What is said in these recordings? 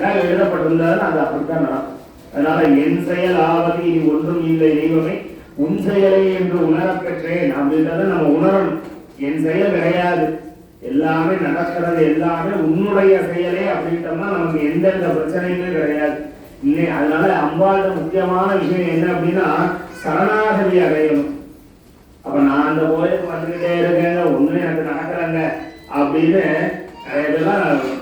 எழுதப்பட்டிருந்ததுன்னா அது அப்படித்தான் நடக்கும். அதனால என் செயல் ஆவது இனி ஒன்றும் இல்லை தெய்வமே உன் செயலே என்று உணரப்பெற்றேன் அப்படின்றத நம்ம உணரணும். என் செயல் கிடையாது. எல்லாமே நடக்கிறது எல்லாமே உன்னுடைய செயலே அப்படின்ட்டோம்னா நமக்கு எந்தெந்த பிரச்சனையுமே கிடையாது. இல்லை அதனால அம்பாளோட முக்கியமான விஷயம் என்ன அப்படின்னா சரணாகதி அடையணும். அப்ப நான் அந்த கோயிலுக்கு வந்துகிட்டே இருக்கேங்க ஒண்ணு எனக்கு நடக்கிறேங்க அப்படின்னு நிறைய பேர்லாம்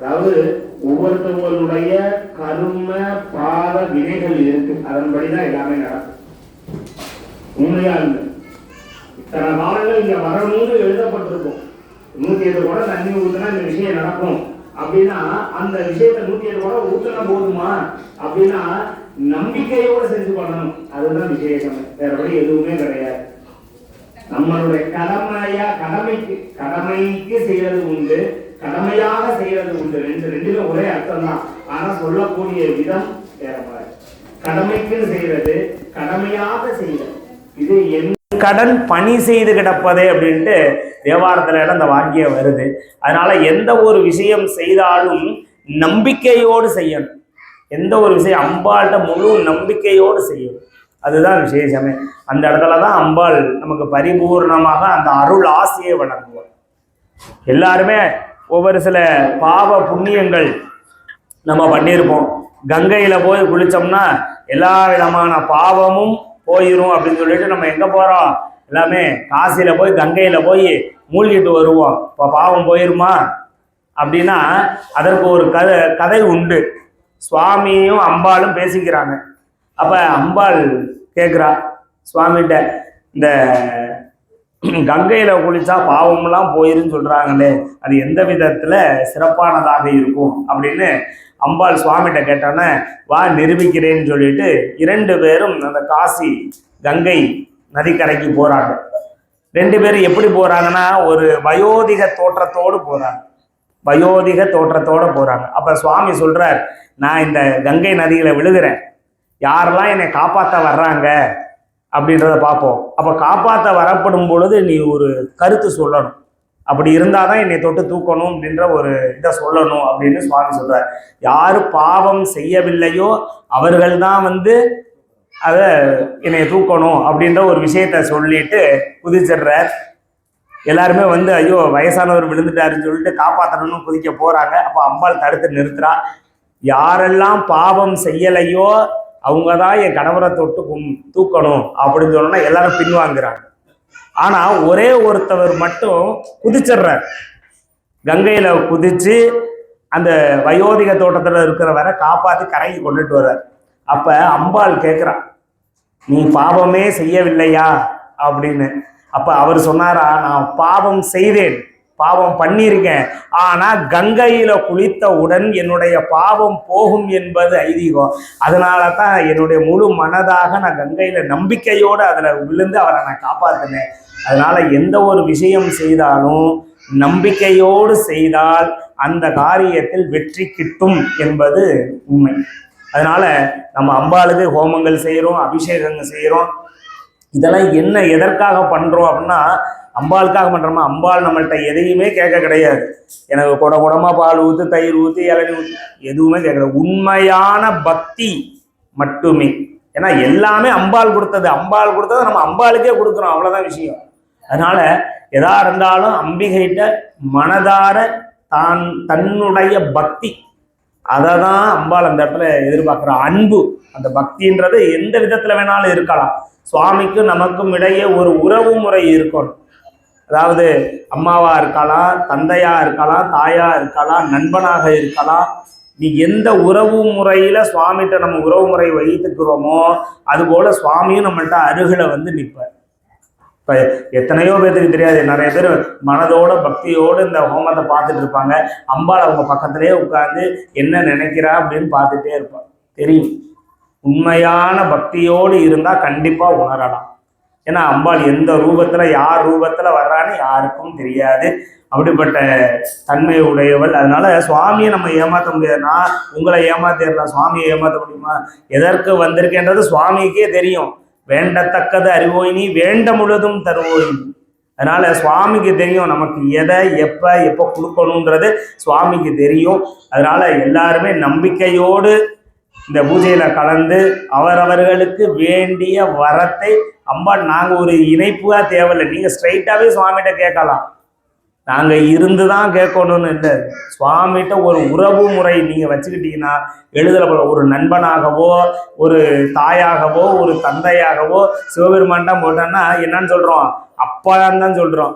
அதாவது ஒவ்வொருத்தவங்களுடைய கரும பாவ வினைகள் இருக்கு. அதன்படிதான் எல்லாமே நடக்கும். உண்மையா இல்லை இத்தனை காலங்கள் இங்க வரணும்னு எழுதப்பட்டிருக்கும். நூத்தி ஏழு கூட தண்ணி ஊத்துனா இந்த விஷயம் நடக்கும். அப்படின்னா அந்த விஷயத்தை நூத்தி ஏழு கூட ஊத்துனா போதுமா? அப்படின்னா நம்பிக்கையோட செஞ்சு பண்ணணும். அதுதான் விசேஷம். வேறபடி எதுவுமே கிடையாது. நம்மளுடைய கடமையா கடமைக்கு கடமைக்கு செய்யறது உண்டு. கடமையாக செய்யறது உண்டு. ரெண்டு ரெண்டுல ஒரே அர்த்தம் தான் ஆனா சொல்லக்கூடிய விதம் வேற கடமைக்குன்னு செய்யறது கடமையாக செய்யறது. இது என் கடன் பணி செய்து கிடப்பதே அப்படின்ட்டு தேவாரத்துல எல்லாம் அந்த வாக்கியம் வருது. அதனால எந்த ஒரு விஷயம் செய்தாலும் நம்பிக்கையோடு செய்யணும். எந்த ஒரு விஷயம் அம்பாள்கிட்ட முழு நம்பிக்கையோடு செய்யணும். அதுதான் விசேஷமே. அந்த இடத்துல தான் அம்பாள் நமக்கு பரிபூர்ணமாக அந்த அருள் ஆசையை வழங்குவார் எல்லாருமே ஒவ்வொரு சில பாவ புண்ணியங்கள் நம்ம பண்ணியிருப்போம். கங்கையில் போய் குளித்தோம்னா எல்லா விதமான பாவமும் போயிடும் அப்படின்னு சொல்லிட்டு நம்ம எங்கே போகிறோம் எல்லாமே காசியில் போய் கங்கையில் போய் மூழ்கிட்டு வருவோம். இப்போ பாவம் போயிருமா? அப்படின்னா அதற்கு ஒரு கதை கதை உண்டு. சுவாமியும் அம்பாளும் பேசிக்கிறாங்க. அப்போ அம்பாள் கேட்குறா சுவாமிகிட்ட இந்த கங்கையில் குளித்தா பாவம்லாம் போயிருன்னு சொல்கிறாங்களே அது எந்த விதத்தில் சிறப்பானதாக இருக்கும் அப்படின்னு அம்பாள் சுவாமிகிட்ட கேட்டோன்னே வா நிரூபிக்கிறேன்னு சொல்லிட்டு இரண்டு பேரும் அந்த காசி கங்கை நதிக்கரைக்கு போகிறாங்க ரெண்டு பேரும் எப்படி போகிறாங்கன்னா ஒரு வயோதிக தோற்றத்தோடு போகிறாங்க வயோதிக தோற்றத்தோடு போகிறாங்க அப்போ சுவாமி சொல்கிறார் நான் இந்த கங்கை நதியில் விழுகிறேன். யாரெல்லாம் என்னை காப்பாற்ற வர்றாங்க? அப்படின்றத பார்ப்போம். அப்போ காப்பாற்ற வரப்படும் பொழுது நீ ஒரு கருத்து சொல்லணும். அப்படி இருந்தால் தான் என்னை தொட்டு தூக்கணும் அப்படின்ற ஒரு இதை சொல்லணும் அப்படின்னு சுவாமி சொல்கிறார் யார் பாவம் செய்யவில்லையோ அவர்கள் தான் வந்து அதை என்னை தூக்கணும் அப்படின்ற ஒரு விஷயத்த சொல்லிட்டு குதிச்சிடுறார். எல்லாருமே வந்து ஐயோ வயசானவர் விழுந்துட்டாருன்னு சொல்லிட்டு காப்பாற்றணும்னு குதிக்க போகிறாங்க அப்போ அம்பாள் தடுத்து நிறுத்துறா. யாரெல்லாம் பாவம் செய்யலையோ அவங்க தான் என் கணவரை தொட்டு கும் தூக்கணும் அப்படின்னு சொன்னோன்னா எல்லாரும் பின்வாங்குறாங்க. ஆனா ஒரே ஒருத்தவர் மட்டும் குதிச்சிடுறார். கங்கையில குதிச்சு அந்த வயோதிக தோட்டத்துல இருக்கிறவரை காப்பாத்தி கரைக்கு கொண்டுட்டு வர்றார். அப்ப அம்பாள் கேட்குறான் நீ பாவமே செய்யவில்லையா? அப்படின்னு. அப்ப அவர் சொன்னாரா நான் பாவம் செய்தேன். பாவம் பண்ணியிருக்கேன். ஆனால் கங்கையில் குளித்தவுடன் என்னுடைய பாவம் போகும் என்பது ஐதீகம். அதனால தான் என்னுடைய முழு மனதாக நான் கங்கையில் நம்பிக்கையோடு அதில் விழுந்து அவரை நான் காப்பாற்றினேன் அதனால் எந்த ஒரு விஷயம் செய்தாலும் நம்பிக்கையோடு செய்தால் அந்த காரியத்தில் வெற்றி கிட்டும் என்பது உண்மை. அதனால் நம்ம அம்பாளுக்கு ஹோமங்கள் செய்கிறோம் அபிஷேகங்கள் செய்கிறோம் இதெல்லாம் என்ன எதற்காக பண்ணுறோம் அப்படின்னா அம்பாளுக்காக பண்ணுறோமா அம்பாள் நம்மள்கிட்ட எதையுமே கேட்க கிடையாது. எனக்கு குட குடமாக பால் ஊத்து தயிர் ஊத்து இளநீ ஊத்து எதுவுமே கேட்கல உண்மையான பக்தி மட்டுமே. ஏன்னா எல்லாமே அம்பாள் கொடுத்தது. அம்பாள் கொடுத்தது நம்ம அம்பாளுக்கே கொடுக்குறோம். அவ்வளோதான் விஷயம். அதனால எதா இருந்தாலும் அம்பிகைட்ட மனதார தான் தன்னுடைய பக்தி. அதை தான் அம்பாள் அந்த இடத்துல எதிர்பார்க்குற அன்பு. அந்த பக்தின்றது எந்த விதத்தில் வேணாலும் இருக்கலாம். சுவாமிக்கும் நமக்கும் இடையே ஒரு உறவு முறை இருக்கணும். அதாவது அம்மாவா இருக்கலாம் தந்தையா இருக்கலாம் தாயா இருக்கலாம் நண்பனாக இருக்கலாம். நீ எந்த உறவு முறையில சுவாமிகிட்ட நம்ம உறவு முறை வைத்துக்கிறோமோ அதுபோல சுவாமியும் நம்மள்ட்ட அருகில வந்து நிற்பார் இப்போ எத்தனையோ பேருக்கு தெரியாது நிறைய பேர் மனதோட பக்தியோடு இந்த ஹோமத்தை பார்த்துட்டு இருப்பாங்க. அம்பாள் அவங்க பக்கத்திலே உட்காந்து என்ன நினைக்கிறா அப்படின்னு பார்த்துட்டே இருப்பாங்க தெரியும். உண்மையான பக்தியோடு இருந்தால் கண்டிப்பாக உணரலாம். ஏன்னா அம்பாள் எந்த ரூபத்தில் யார் ரூபத்தில் வர்றான்னு யாருக்கும் தெரியாது. அப்படிப்பட்ட தன்மை உடையவள். அதனால சுவாமியை நம்ம ஏமாற்ற முடியாது. நான் உங்களை ஏமாத்திடலாம் சுவாமியை ஏமாற்ற முடியுமா? எதற்கு வந்திருக்கேன்றது சுவாமிக்கே தெரியும். வேண்டத்தக்கது அறிவோயினி வேண்ட முழுதும் தருவோயினி. அதனால சுவாமிக்கு தெரியும் நமக்கு எதை எப்போ எப்போ கொடுக்கணுன்றது சுவாமிக்கு தெரியும். அதனால எல்லாருமே நம்பிக்கையோடு இந்த பூஜையில் கலந்து அவரவர்களுக்கு வேண்டிய வரத்தை அம்பா நாங்கள் ஒரு இணைப்புவா தேவையில்லை. நீங்கள் ஸ்ட்ரைட்டாகவே சுவாமிகிட்ட கேட்கலாம். நாங்கள் இருந்து தான் கேட்கணும்னு இல்லை. சுவாமிகிட்ட ஒரு உறவு முறை நீங்கள் வச்சுக்கிட்டீங்கன்னா எழுதல போல ஒரு நண்பனாகவோ ஒரு தாயாகவோ ஒரு தந்தையாகவோ சிவபெருமான் தான் போட்டோன்னா என்னன்னு சொல்கிறோம் அப்பான்னு தான் சொல்கிறோம்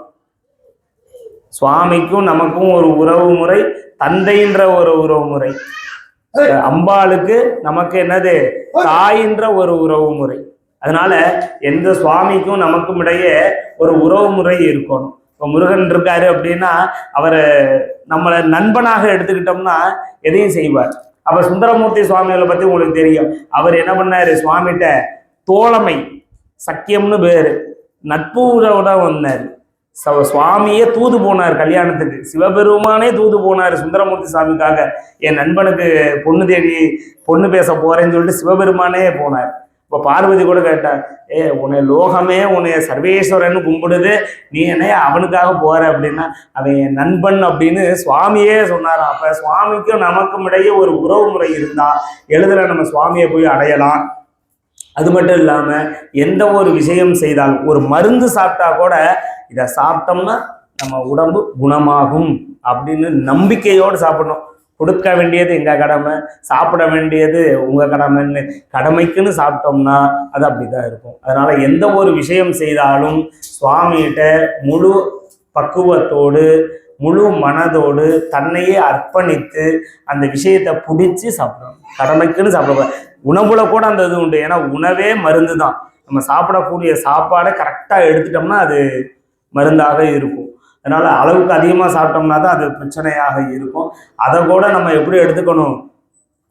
சுவாமிக்கும் நமக்கும் ஒரு உறவு முறை தந்தைன்ற ஒரு உறவு முறை. அம்பாளுக்கு நமக்கு என்னது? தாயின்ற ஒரு உறவு முறை அதனால எந்த சுவாமிக்கும் நமக்கும் இடையே ஒரு உறவு முறை இருக்கணும். இப்போ முருகன் இருக்காரு அப்படின்னா அவர் நம்மளை நண்பனாக எடுத்துக்கிட்டோம்னா எதையும் செய்வார். அப்ப சுந்தரமூர்த்தி சுவாமிகளை பத்தி உங்களுக்கு தெரியும். அவர் என்ன பண்ணாரு? சுவாமிகிட்ட தோழமை சக்கியம்னு பேரு. நட்பு வந்தார் வந்தாரு. சுவாமியே தூது போனார் கல்யாணத்துக்கு. சிவபெருமானே தூது போனார் சுந்தரமூர்த்தி சாமிக்காக. என் நண்பனுக்கு பொண்ணு தேடி பொண்ணு பேச போறேன்னு சொல்லிட்டு சிவபெருமானே போனார். இப்போ பார்வதி கூட கேட்டார் ஏ உன்னை லோகமே உன்னை சர்வேஸ்வரன் கும்பிடுது. நீ என்ன அவனுக்காக போற? அப்படின்னா அவன் என் நண்பன் அப்படின்னு சுவாமியே சொன்னார் அப்ப சுவாமிக்கும் நமக்கும் இடையே ஒரு உறவு முறை இருந்தா எளிதில் நம்ம சுவாமியை போய் அடையலாம். அது மட்டும் இல்லாமல் எந்த ஒரு விஷயம் செய்தாலும் ஒரு மருந்து சாப்பிட்டா கூட இதை சாப்பிட்டோம்னா நம்ம உடம்பு குணமாகும் அப்படின்னு நம்பிக்கையோடு சாப்பிடணும். கொடுக்க வேண்டியது எங்கள் கடமை? சாப்பிட வேண்டியது உங்கள் கடமைன்னு கடமைக்குன்னு சாப்பிட்டோம்னா அது அப்படிதான் இருக்கும். அதனால் எந்த ஒரு விஷயம் செய்தாலும் சுவாமிகிட்ட முழு பக்குவத்தோடு முழு மனதோடு தன்னையே அர்ப்பணித்து அந்த விஷயத்தை பிடிச்சி சாப்பிடணும். கடமைக்குன்னு சாப்பிடக்கூடாது. உணவுல கூட அந்த இது உண்டு. ஏன்னா உணவே மருந்து தான் நம்ம சாப்பிடக்கூடிய சாப்பாடை கரெக்டாக எடுத்துட்டோம்னா அது மருந்தாக இருக்கும். அதனால அளவுக்கு அதிகமாக சாப்பிட்டோம்னா தான் அது பிரச்சனையாக இருக்கும். அதை கூட நம்ம எப்படி எடுத்துக்கணும்?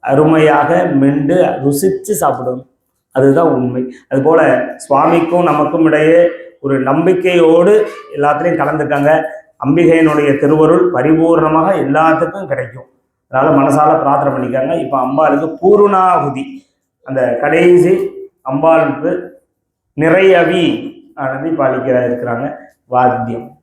அருமையாக மெண்டு ருசித்து சாப்பிடணும். அதுதான் உண்மை. அதுபோல சுவாமிக்கும் நமக்கும் இடையே ஒரு நம்பிக்கையோடு எல்லாத்துலேயும் கலந்துக்காங்க. அம்பிகையினுடைய திருவருள் பரிபூர்ணமாக எல்லாத்துக்கும் கிடைக்கும். அதனால் மனசால் பிரார்த்தனை பண்ணிக்காங்க. இப்போ அம்பாளுக்கு பூர்ணாகுதி. அந்த கடைசி அம்பாளுக்கு நிறையவி ஆனது இப்போ இருக்கிறாங்க. வாத்தியம்